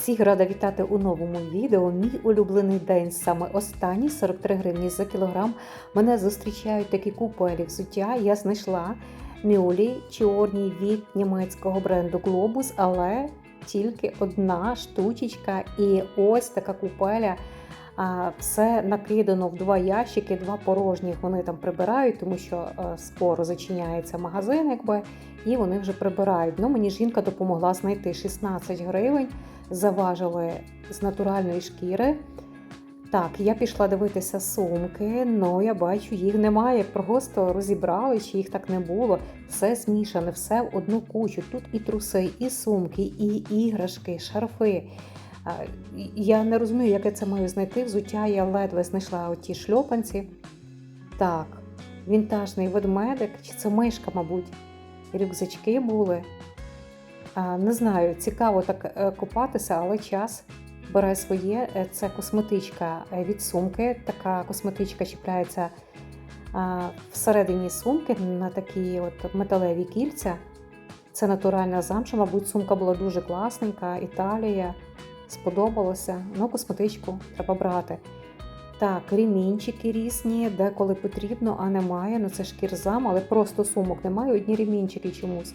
Всіх рада вітати у новому відео. Мій улюблений день саме останній 43 гривні за кілограм. Мене зустрічають такі купелі взуття. Я знайшла мюлі чорні від німецького бренду Globus, але тільки одна штучечка. І ось така купеля. Все накидано в два ящики, два порожніх. Вони там прибирають, тому що е, скоро зачиняється магазин, якби, і вони вже прибирають. Ну, мені жінка допомогла знайти 16 гривень заважили з натуральної шкіри. Так, я пішла дивитися сумки, але я бачу, їх немає. Просто розібрали, чи їх так не було. Все змішане, все в одну кучу. Тут і труси, і сумки, і іграшки, шарфи. А, Я не розумію, як я це маю знайти. Взуття я ледве знайшла оті шльопанці. Так, вінтажний ведмедик, чи це мишка, мабуть. Рюкзачки були. Не знаю, цікаво так е, купатися, але час бере своє. Е, Це косметичка е, від сумки. Така косметичка чіпляється всередині сумки на такі от металеві кільця. Це натуральна замша, мабуть, сумка була дуже класненька, Італія. Сподобалося. Ну, косметичку треба брати. Так, ремінчики різні, деколи потрібно, а немає. Ну це шкірзам, але просто сумок немає, одні ремінчики чомусь.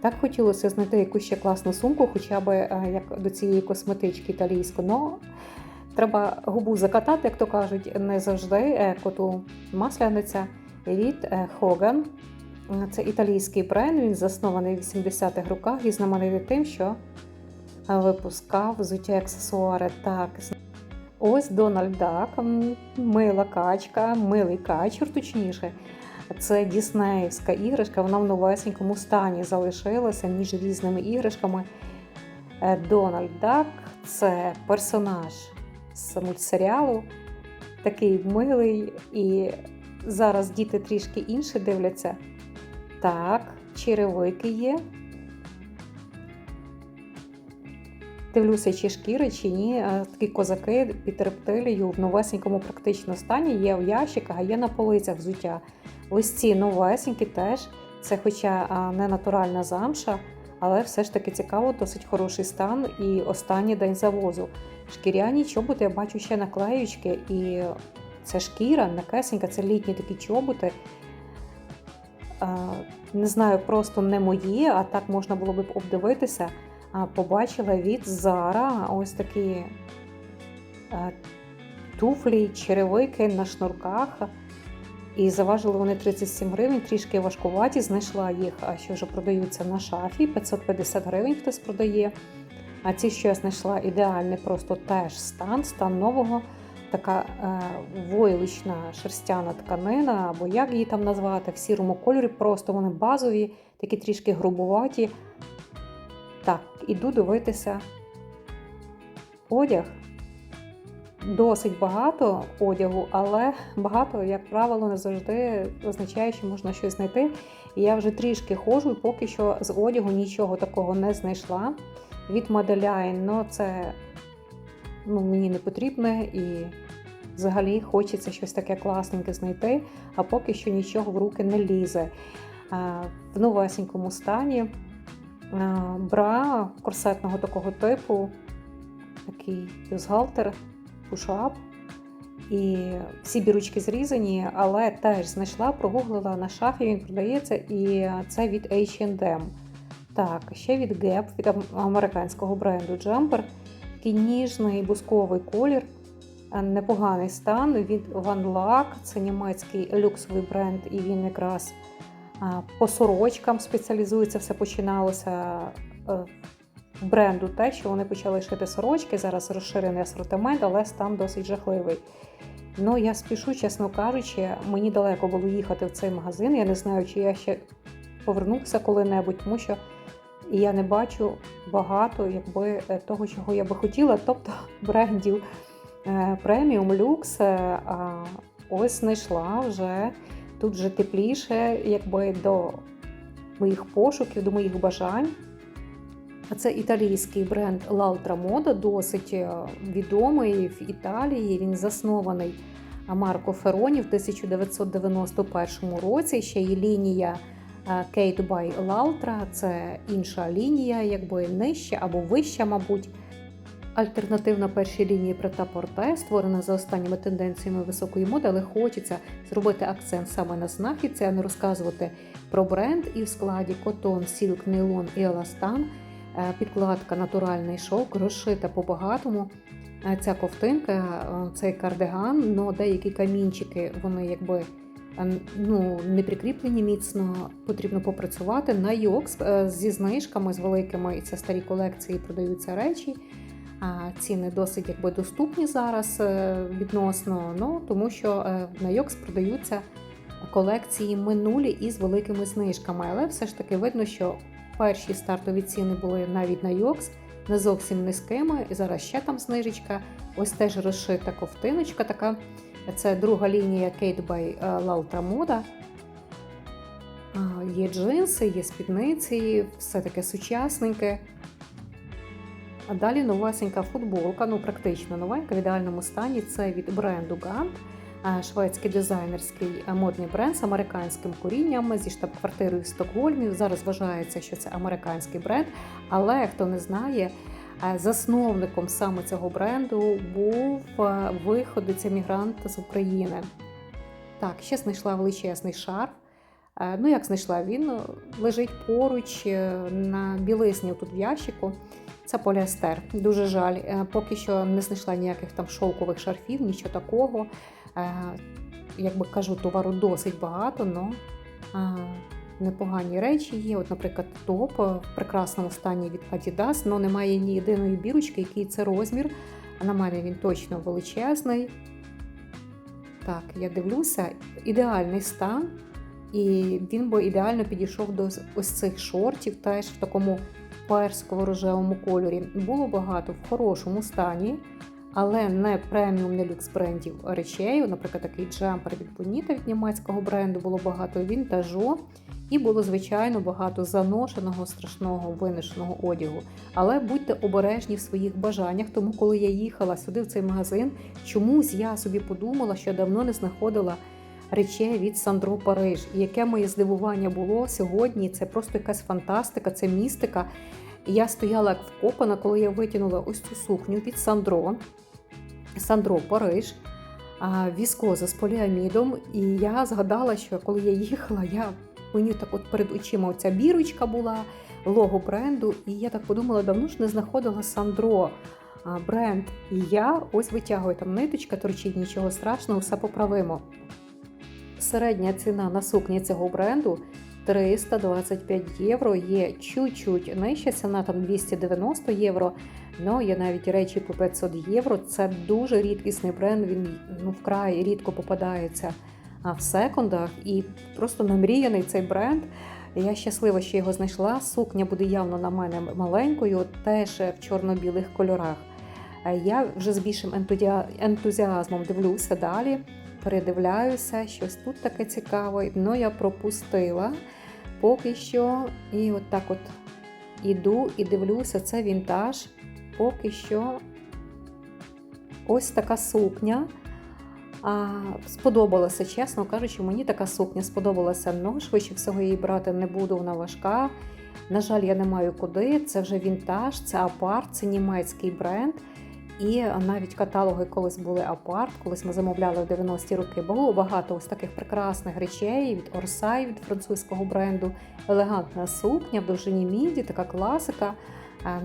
Так хотілося знайти якусь ще класну сумку, хоча б е, як до цієї косметички італійської. Но треба губу закатати, як то кажуть, не завжди Е, коту масляниця від е, Hogan. Це італійський бренд, він заснований в 80-х роках і знаменитий тим, що випускав взуття аксесуари. Так, ось Дональд Дак, мила качка, милий качур, точніше. Це діснеївська іграшка, вона в новесенькому стані залишилася між різними іграшками. Е, Дональд Дак це персонаж з мультсеріалу, такий милий, і зараз діти трішки інше дивляться. Так, черевики є. Дивлюся, чи шкіри, чи ні. Такі козаки під рептилією в новесенькому практично стані є в ящиках, а є на полицях взуття. Ось ці новесенькі теж. Це, хоча не натуральна замша, але все ж таки цікаво, досить хороший стан і останній день завозу. Шкіряні чоботи, я бачу ще наклеючки, і це шкіра, м'якесенька, це літні такі чоботи. Не знаю, просто не мої, а так можна було б обдивитися. Побачила від Зара ось такі туфлі, черевики на шнурках. І заважили вони 37 гривень, трішки важкуваті. Знайшла їх, а що вже продаються на шафі. 550 гривень хтось продає. А ці, що я знайшла, ідеальний просто теж стан, стан нового. Така е, войлична шерстяна тканина, або як її там назвати, в сірому кольорі. Просто вони базові, такі трішки грубуваті. Так, іду дивитися одяг досить багато одягу, але багато, як правило, не завжди означає, що можна щось знайти. І я вже трішки ходжу, і поки що з одягу нічого такого не знайшла. Від Madeline, ну це ну, мені не потрібне і взагалі хочеться щось таке класненьке знайти, а поки що нічого в руки не лізе. В новесенькому стані бра корсетного такого типу, такий бюстгальтер, пушап. І всі біручки зрізані, але теж знайшла, прогуглила на шафі, він продається, і це від H&M. Так, ще від Gap, від американського бренду Jumper. Такий ніжний бусковий колір, е, непоганий стан від Van Lack, це німецький люксовий бренд, і він якраз по сорочкам спеціалізується, все починалося е, бренду те, що вони почали шити сорочки. Зараз розширений асортимент, але стан досить жахливий. Ну, я спішу, чесно кажучи, мені далеко було їхати в цей магазин. Я не знаю, чи я ще повернуся коли-небудь, тому що я не бачу багато якби, е, того, чого я би хотіла, тобто брендів е, преміум, люкс. ось знайшла вже тут вже тепліше, якби до моїх пошуків, до моїх бажань. А Це італійський бренд L'Altra Moda, досить е, відомий в Італії. Він заснований Марко Фероні в 1991 році. Ще є лінія е, Kate by L'Altra, це інша лінія, якби нижча або вища, мабуть. Альтернативна першій лінії прета-порте, створена за останніми тенденціями високої моди, але хочеться зробити акцент саме на знахідці, а не розказувати про бренд і в складі котон, сілк, нейлон і еластан. Е, Підкладка натуральний шовк, розшита по-багатому. Е, Ця ковтинка, е, цей кардиган, але деякі камінчики, вони якби ну, не прикріплені міцно, потрібно попрацювати. На Йокс зі знижками, з великими, і це старі колекції продаються речі. Ціни досить якби доступні зараз е, відносно, ну тому що е, на Йокс продаються колекції минулі із великими знижками. Але все ж таки видно, що перші стартові ціни були навіть на Йокс не зовсім низькими. І зараз ще там знижечка. Ось теж розшита ковтиночка така. Це друга лінія Kate by L'Altra Moda. Є джинси, є спідниці, все таке сучасненьке. А далі новесенька футболка, ну практично новенька в ідеальному стані. Це від бренду Gant, шведський дизайнерський модний бренд з американським корінням зі штаб-квартирою в Стокгольмі. Зараз вважається, що це американський бренд. Але хто не знає, засновником саме цього бренду був а, виходець емігрант з України. Так, ще знайшла величезний шарф. Е, Ну, як знайшла, він е, лежить поруч е, на білизні тут в ящику. Це поліестер. Дуже жаль. Е, Поки що не знайшла ніяких там шовкових шарфів, нічого такого. Е, Як би кажу, товару досить багато, але непогані речі є. От, наприклад, топ в прекрасному стані від Adidas, але немає ні єдиної бірочки, який це розмір. На мене він точно величезний. Так, я дивлюся, ідеальний стан. І він би ідеально підійшов до ось цих шортів, теж в такому персиково-рожевому кольорі. Було багато в хорошому стані, але не преміум, не люкс брендів речей. Наприклад, такий джемпер від Bonita від німецького бренду було багато вінтажу. І було, звичайно, багато заношеного, страшного виношеного одягу. Але будьте обережні в своїх бажаннях, тому коли я їхала сюди в цей магазин, чомусь я собі подумала, що давно не знаходила речей від Сандро Париж. І яке моє здивування було сьогодні. Це просто якась фантастика, це містика. Я стояла як вкопана, коли я витягнула ось цю сукню від Сандро. Сандро Париж, віскоза з поліамідом. І я згадала, що коли я їхала, я мені так от перед очима оця бірочка була, лого бренду. І я так подумала, давно ж не знаходила Сандро бренд. І я ось витягую там ниточка, торчить, нічого страшного, все поправимо. Середня ціна на сукні цього бренду 325 євро. Є чуть-чуть нижча ціна, там 290 євро. Ну, є навіть речі по 500 євро. Це дуже рідкісний бренд. Він ну, вкрай рідко попадається в секундах. І просто намріяний цей бренд. Я щаслива, що його знайшла. Сукня буде явно на мене маленькою, теж в чорно-білих кольорах. Я вже з більшим ентузіазмом дивлюся далі передивляюся, щось тут таке цікаве. Ну, я пропустила поки що. І от так от іду і дивлюся, це вінтаж. Поки що ось така сукня. А, сподобалася, чесно кажучи, мені така сукня сподобалася. Ну, швидше всього її брати не буду, вона важка. На жаль, я не маю куди. Це вже вінтаж, це апарт, це німецький бренд. І навіть каталоги колись були апарт, колись ми замовляли в 90-ті роки. Було багато ось таких прекрасних речей від Орсай, від французького бренду. Елегантна сукня в довжині міді, така класика.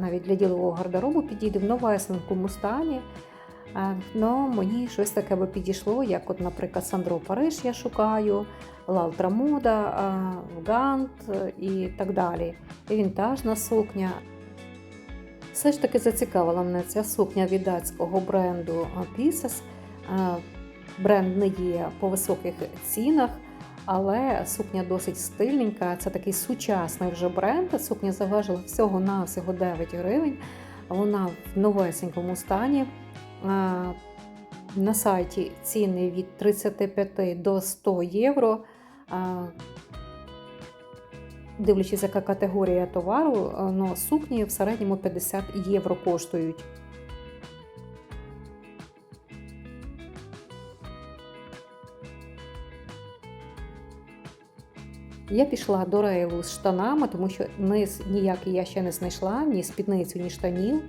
Навіть для ділового гардеробу підійде в новесенькому стані. А, Ну, мені щось таке би підійшло, як, от, наприклад, Сандро Париж я шукаю, Лалтра Мода, Гант і так далі. Вінтажна сукня. Все ж таки зацікавила мене ця сукня від датського бренду Pieces. Бренд не є по високих цінах, але сукня досить стильненька. Це такий сучасний вже бренд. Сукня заважила всього на всього 9 гривень. Вона в новесенькому стані. На сайті ціни від 35 до 100 євро. Дивлячись, яка категорія товару, е, ну, сукні в середньому 50 євро коштують. Я пішла до рейлу з штанами, тому що низ ніякий я ще не знайшла, ні спідницю, ні штанів.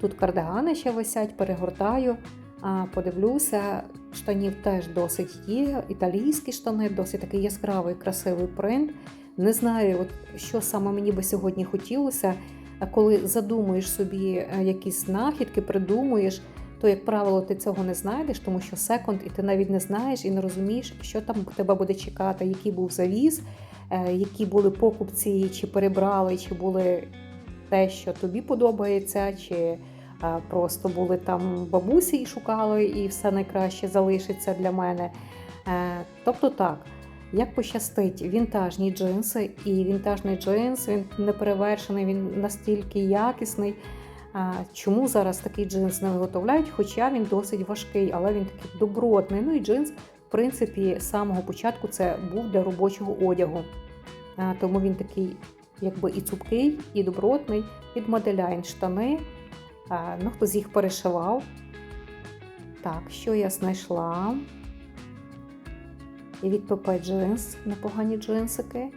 Тут кардигани ще висять, перегортаю, а, подивлюся, штанів теж досить є. Італійські штани, досить такий яскравий, красивий принт. Не знаю, от, що саме мені би сьогодні хотілося. А коли задумуєш собі е, якісь знахідки, придумуєш, то, як правило, ти цього не знайдеш, тому що секонд, і ти навіть не знаєш і не розумієш, що там тебе буде чекати, який був завіз, е, які були покупці, чи перебрали, чи були те, що тобі подобається, чи е, просто були там бабусі і шукали, і все найкраще залишиться для мене. Тобто так. Як пощастить, вінтажні джинси, і вінтажний джинс він не перевершений, він настільки якісний. Чому зараз такий джинс не виготовляють? Хоча він досить важкий, але він такий добротний. Ну і джинс, в принципі, з самого початку це був для робочого одягу. Тому він такий, якби і цупкий, і добротний, під моделяйн штани. Ну, хтось їх перешивав. Так, що я знайшла? І від ПП джинс, непогані джинсики.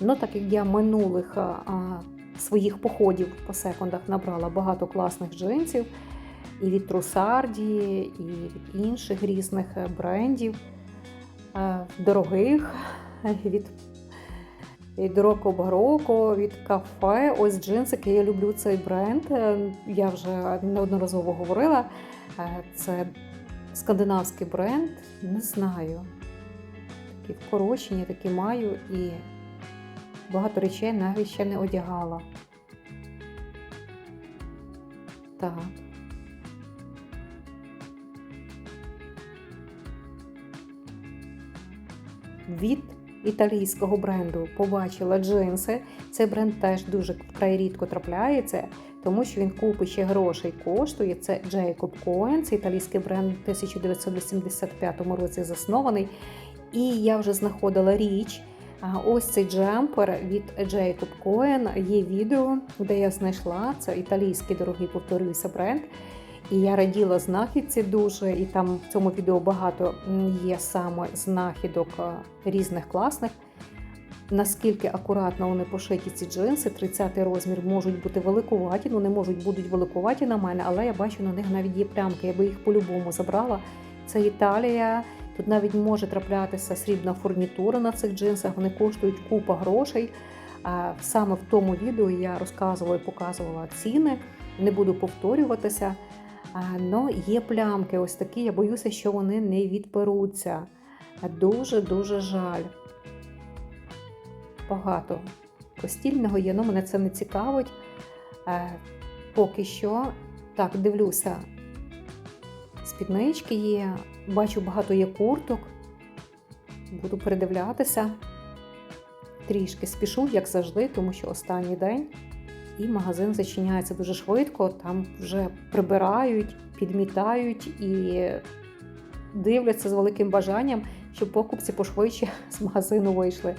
Ну, так як я минулих а, своїх походів по секундах набрала багато класних джинсів, і від Трусарді, і від інших різних брендів, а, дорогих, від від Роко Бароко, від кафе. Ось джинсики. Я люблю цей бренд. Е, Я вже неодноразово говорила. Е, Це скандинавський бренд, не знаю такі вкорочені, такі маю і багато речей навіть ще не одягала. Так. Від італійського бренду побачила джинси. Цей бренд теж дуже вкрай рідко трапляється, тому що він купи ще грошей коштує. Це Jacob Cohen, це італійський бренд у 1985 році заснований. І я вже знаходила річ. Ось цей джемпер від Jacob Cohen. Є відео, де я знайшла це італійський дорогий, повторюся, бренд. І я раділа знахідці дуже, і там в цьому відео багато є саме знахідок різних класних. Наскільки акуратно вони пошиті ці джинси, 30 розмір можуть бути великуваті, ну не можуть будуть великуваті на мене, але я бачу, на них навіть є плямки. Я би їх по-любому забрала. Це Італія. Тут навіть може траплятися срібна фурнітура на цих джинсах, вони коштують купа грошей. Саме в тому відео я розказувала і показувала ціни, не буду повторюватися. Але є плямки ось такі, я боюся, що вони не відперуться. Дуже-дуже жаль. Багато постільного є, але мене це не цікавить. Поки що, так, дивлюся, спіднички є, бачу, багато є курток. Буду передивлятися. Трішки спішу, як завжди, тому що останній день. І магазин зачиняється дуже швидко, там вже прибирають, підмітають і дивляться з великим бажанням, щоб покупці пошвидше з магазину вийшли.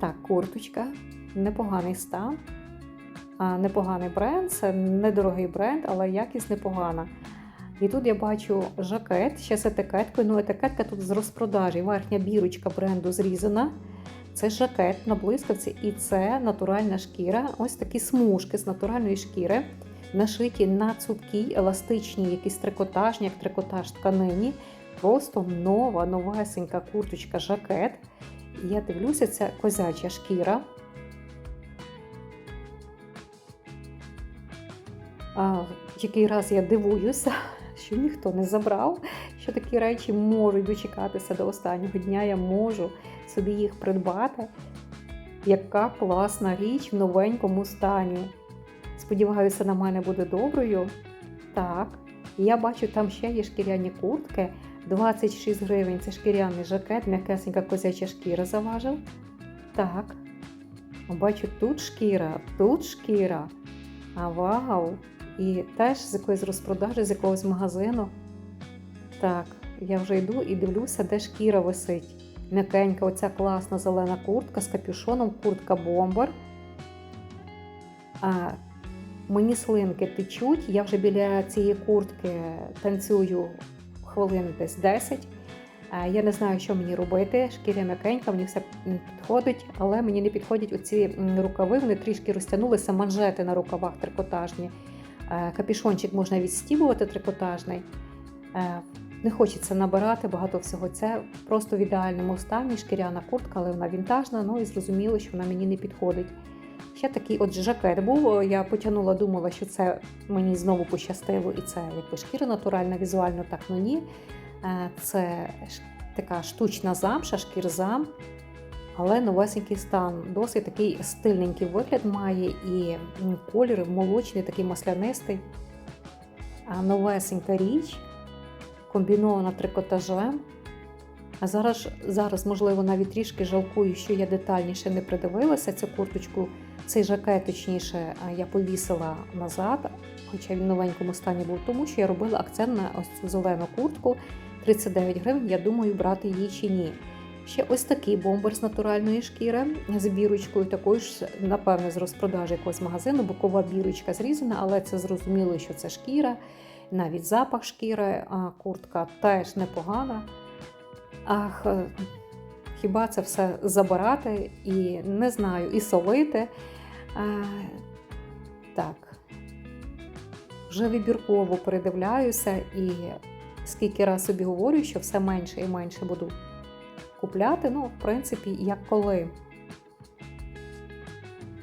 Так, курточка, непоганий стан, непоганий бренд, це недорогий бренд, але якість непогана. І тут я бачу жакет ще з етикеткою. Ну, етикетка тут з розпродажі. Верхня бірочка бренду зрізана. Це жакет на блискавці, і це натуральна шкіра. Ось такі смужки з натуральної шкіри, нашиті на цупкій, еластичній, якісь трикотажні, як трикотаж тканині. Просто нова, новесенька курточка, жакет. Я дивлюся, це козяча шкіра. А, Який раз я дивуюся, що ніхто не забрав, що такі речі можуть дочекатися до останнього дня. Я можу собі їх придбати. Яка класна річ в новенькому стані. Сподіваюся, на мене буде доброю. Так, я бачу, там ще є шкіряні куртки. 26 гривень це шкіряний жакет, м'якесенька козяча шкіра заважив. Так. Бачу, тут шкіра, тут шкіра. А вау! І теж з якоїсь розпродажі, з якогось магазину. Так, я вже йду і дивлюся, де шкіра висить. М'якенька, оця класна зелена куртка з капюшоном, куртка бомбер. А Мені слинки течуть, я вже біля цієї куртки танцюю хвилин десь 10. Я не знаю, що мені робити. Шкіря м'якенька, мені все підходить, але мені не підходять оці рукави, вони трішки розтягнулися, манжети на рукавах трикотажні. Е, Капішончик можна відстібувати трикотажний. Е, Не хочеться набирати багато всього. Це просто в ідеальному стані шкіряна куртка, але вона вінтажна, ну і зрозуміло, що вона мені не підходить. Ще такий от жакет був. Я потягнула, думала, що це мені знову пощастило, і це якби шкіра натуральна, візуально так ну ні. Е, Це така штучна замша, шкірзам, але новесенький стан. Досить такий стильненький вигляд має і колір молочний, такий маслянистий. А новесенька річ, комбінована трикотажем. А зараз, зараз, можливо, навіть трішки жалкую, що я детальніше не придивилася цю курточку. Цей жакет, точніше, я повісила назад, хоча він в новенькому стані був, тому що я робила акцент на ось цю зелену куртку 39 гривень. Я думаю, брати її чи ні. Ще ось такий бомбер з натуральної шкіри з бірочкою, такою ж, напевне, з розпродажі якогось магазину, бокова бірочка зрізана, але це зрозуміло, що це шкіра, навіть запах шкіри, а куртка теж непогана. Ах, е, хіба це все забирати і не знаю, і солити. А, так. Вже вибірково передивляюся і скільки раз собі говорю, що все менше і менше буду купляти. Ну, в принципі, як коли.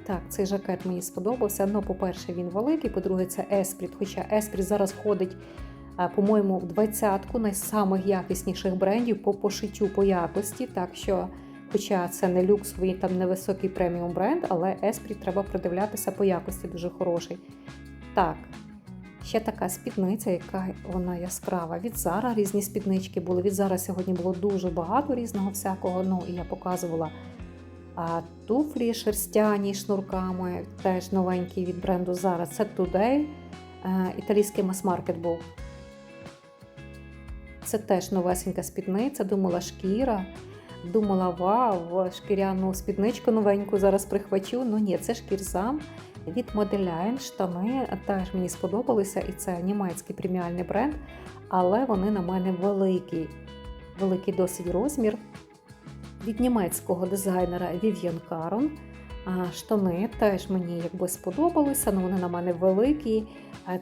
Так, цей жакет мені сподобався. Ну, по-перше, він великий, по-друге, це Еспріт. Хоча Еспріт зараз входить, по-моєму, в двадцятку найсамих якісніших брендів по пошиттю по якості. Так що, хоча це не люксовий, там невисокий преміум бренд, але Еспріт треба придивлятися по якості дуже хороший. Так, ще така спідниця, яка вона яскрава. Від Зара різні спіднички були. Від Зара сьогодні було дуже багато різного всякого. Ну, і я показувала а, туфлі шерстяні шнурками, теж новенькі від бренду Zara. Це Today, е, італійський мас-маркет був. Це теж новесенька спідниця, думала шкіра. Думала, вау, шкіряну спідничку новеньку зараз прихвачу. Ну ні, це шкірзам від Modeline, штани теж мені сподобалися, і це німецький преміальний бренд, але вони на мене великі, великий досить розмір. Від німецького дизайнера Vivian Caron. Штани теж мені якби сподобалися, але вони на мене великі.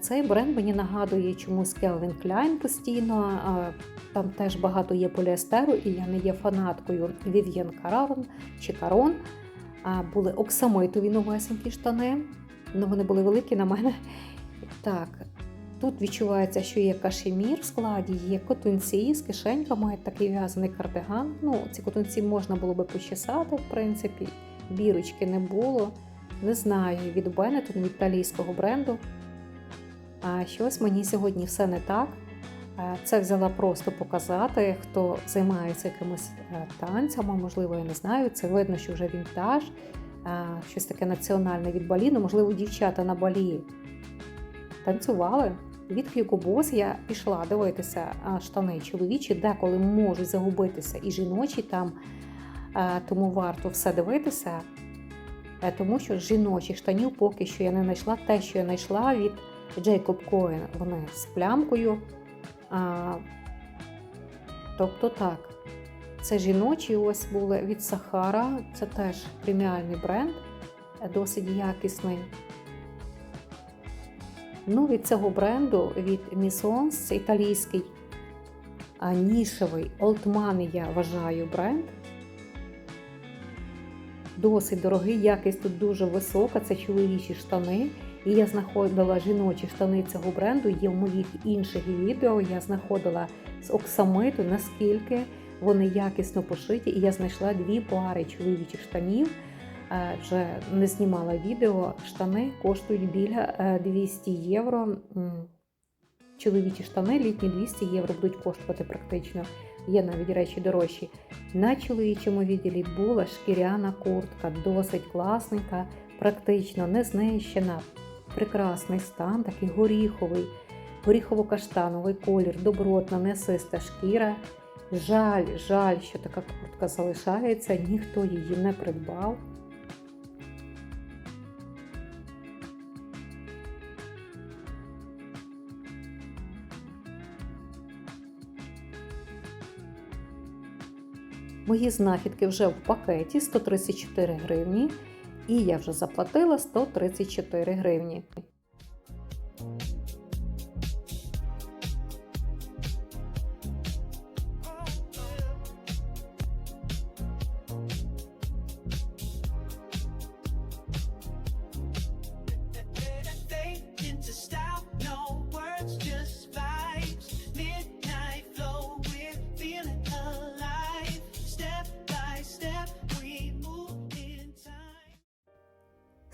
Цей бренд мені нагадує чомусь Calvin Klein постійно. Там теж багато є поліестеру, і я не є фанаткою Vivian Caron чи Caron. Були оксамитові новесенькі штани. Ну, вони були великі на мене. Так, тут відчувається, що є кашемір в складі, є котунці з кишеньками, такий в'язаний кардиган. Ну, ці котунці можна було би почесати, в принципі. Бірочки не було. Не знаю, від Benetton, від італійського бренду. А щось мені сьогодні все не так. Е, Це взяла просто показати, хто займається якимись е, танцями, можливо, я не знаю. Це видно, що вже вінтаж, е, щось таке національне від балі. Ну, можливо, дівчата на балі танцювали. Від Hugo я пішла дивитися штани чоловічі, деколи можуть загубитися і жіночі там, тому варто все дивитися. Тому що жіночих штанів поки що я не знайшла те, що я знайшла від Jacob Cohen. Вони з плямкою. А, тобто так. Це жіночі ось були від Сахара. Це теж преміальний бренд, е, досить якісний. Ну, від цього бренду, від Missons, це італійський а, нішевий Oldman, я вважаю, бренд. Досить дорогий, якість тут дуже висока, це чоловічі штани. І я знаходила жіночі штани цього бренду. Є в моїх інших відео. Я знаходила з оксамиту, наскільки вони якісно пошиті. І я знайшла дві пари чоловічих штанів. Е, Вже не знімала відео. Штани коштують біля е, 200 євро. Чоловічі штани літні 200 євро будуть коштувати практично. Є навіть речі дорожчі. На чоловічому відділі була шкіряна куртка, досить класненька, практично не знищена. Прекрасний стан, такий горіховий, горіхово-каштановий колір, добротна, несиста шкіра. Жаль, жаль, що така куртка залишається, ніхто її не придбав. Мої знахідки вже в пакеті 134 гривні, і я вже заплатила 134 гривні.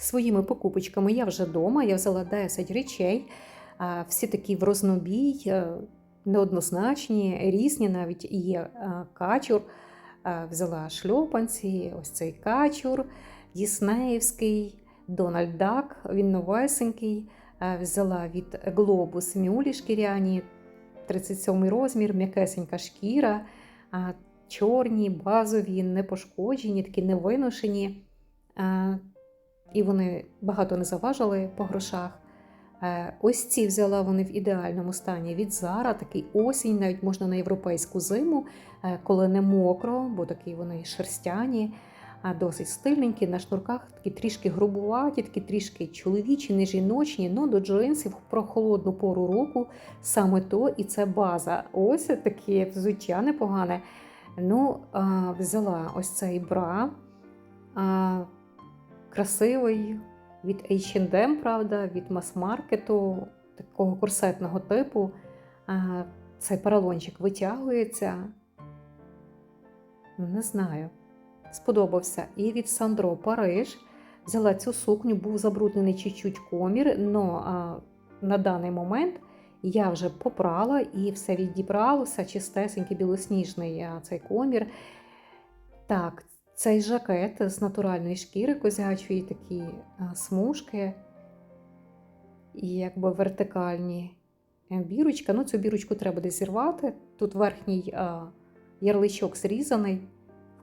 Своїми покупочками я вже вдома, я взяла 10 речей, всі такі в рознобій, е, неоднозначні, різні, навіть є е, качур. Е, Взяла шльопанці, ось цей качур, Діснеївський, Дональд Дак, він новесенький. Взяла від Глобус мюлі шкіряні, 37 розмір, м'якесенька шкіра, чорні, базові, непошкоджені, такі невиношені. І вони багато не заважили по грошах. Е, Ось ці взяла вони в ідеальному стані від Зара, такий осінь, навіть можна на європейську зиму, е, коли не мокро, бо такі вони шерстяні, а досить стильненькі, на шнурках такі трішки грубуваті, такі трішки чоловічі, не жіночні, ну до джинсів про холодну пору року саме то і це база. Ось таке взуття непогане. Ну, взяла ось цей бра. Красивий від H&M, правда, від мас-маркету, такого корсетного типу. Цей поролончик витягується. Не знаю. Сподобався. І від Сандро Париж. Взяла цю сукню, був забруднений чуть-чуть комір, але на даний момент я вже попрала і все відібралося, чистесенький білосніжний цей комір. Так, цей жакет з натуральної шкіри козячої, такі смужки, і якби вертикальні Е, бірочка. Ну, цю бірочку треба десь зірвати. Тут верхній ярличок зрізаний.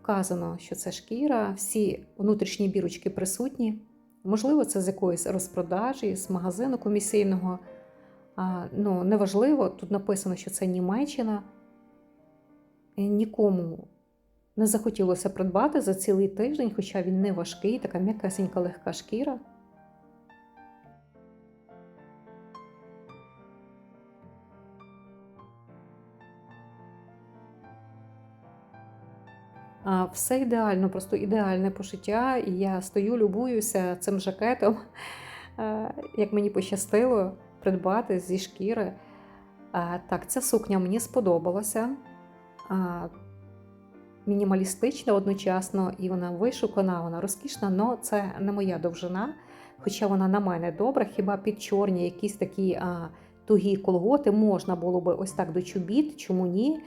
Вказано, що це шкіра, всі внутрішні бірочки присутні. Можливо, це з якоїсь розпродажі, з магазину комісійного. Ну, неважливо, тут написано, що це Німеччина. Е, Нікому не захотілося придбати за цілий тиждень, хоча він не важкий, така м'якесенька легка шкіра. А, Все ідеально, просто ідеальне пошиття. І я стою, любуюся цим жакетом, е, як мені пощастило придбати зі шкіри. Так, ця сукня мені сподобалася. Мінімалістична одночасно, і вона вишукана, вона розкішна, але це не моя довжина. Хоча вона на мене добра, хіба під чорні якісь такі а, тугі колготи можна було би ось так до чобіт, чому ні?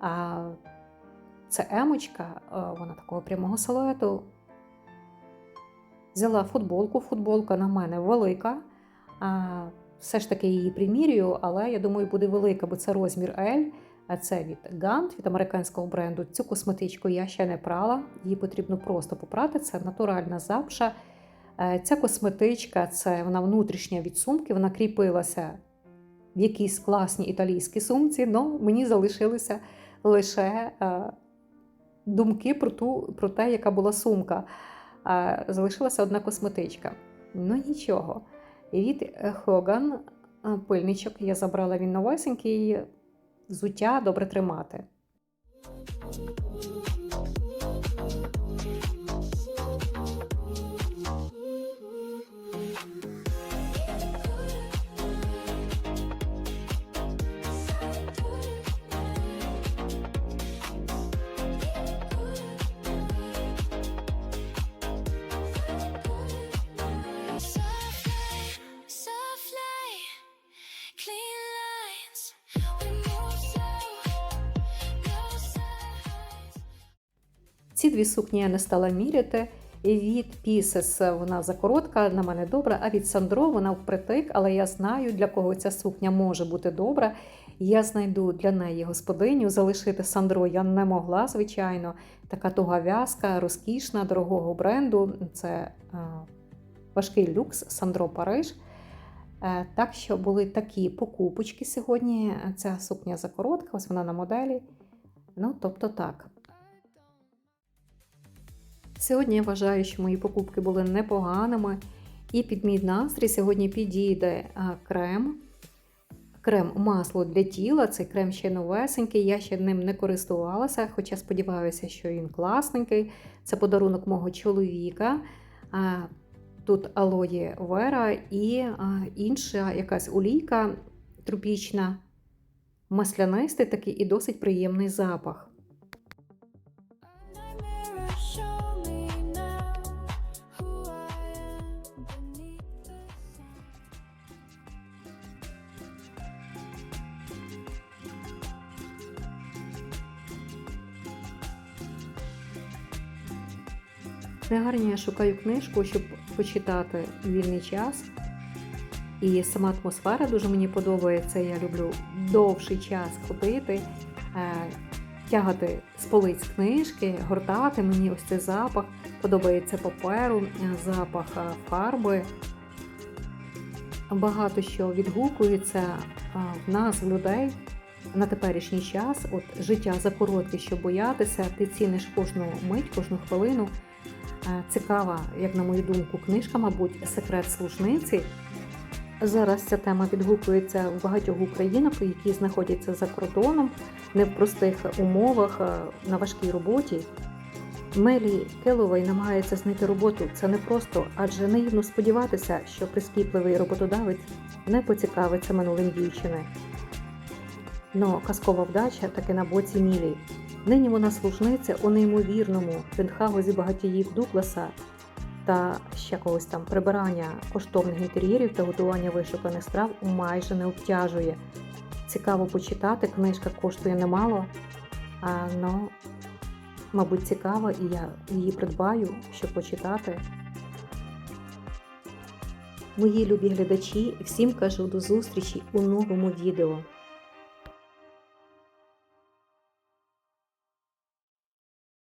А, це емочка, вона такого прямого силуету. Взяла футболку. Футболка на мене велика. А, Все ж таки її примірюю, але я думаю, буде велика, бо це розмір L. Це від Gant, від американського бренду. Цю косметичку я ще не прала, її потрібно просто попрати. Це натуральна запша. Е, Ця косметичка це вона внутрішня від сумки, вона кріпилася в якійсь класній італійській сумці, але мені залишилися лише е, думки про ту, про те, яка була сумка. Залишилася одна косметичка. Ну нічого. Від Хоган пильничок я забрала він новесенький, взуття добре тримати. Дві сукні я не стала міряти. Від Pieces вона закоротка, на мене добра, а від Сандро вона впритик, але я знаю, для кого ця сукня може бути добра. Я знайду для неї господиню. Залишити Сандро я не могла, звичайно. Така туга в'язка, розкішна, дорогого бренду. Це е, важкий люкс Сандро Париж. Е, Так що були такі покупочки сьогодні. Ця сукня закоротка, ось вона на моделі. Ну, тобто так. Сьогодні я вважаю, що мої покупки були непоганими. І під мій настрій сьогодні підійде крем. Крем масло для тіла. Цей крем ще новесенький. Я ще ним не користувалася, хоча сподіваюся, що він класненький. Це подарунок мого чоловіка. Тут алоє вера і інша якась олійка тропічна, маслянистий такий і досить приємний запах. Книгарні я шукаю книжку, щоб почитати вільний час. І сама атмосфера дуже мені подобається. Я люблю довший час ходити, е, тягати з полиць книжки, гортати. Мені ось цей запах подобається паперу, е, запах е, фарби. Багато що відгукується в нас, в людей на теперішній час. От життя за коротке, щоб боятися, ти ціниш кожну мить, кожну хвилину. Е, Цікава, як на мою думку, книжка, мабуть, секрет служниці. Зараз ця тема відгукується в багатьох українок, які знаходяться за кордоном, не в простих умовах, е, на важкій роботі. Мелі Келовой намагається знайти роботу. Це не просто, адже наївно сподіватися, що прискіпливий роботодавець не поцікавиться минулим дівчини. Но казкова вдача таки на боці Мілі. Нині вона служниця у неймовірному пентхаузі багатіїв Дугласа та ще когось там прибирання коштовних інтер'єрів та готування вишуканих страв майже не обтяжує. Цікаво почитати, книжка коштує немало, а ну, мабуть, цікаво, і я її придбаю, щоб почитати. Мої любі глядачі, всім кажу до зустрічі у новому відео.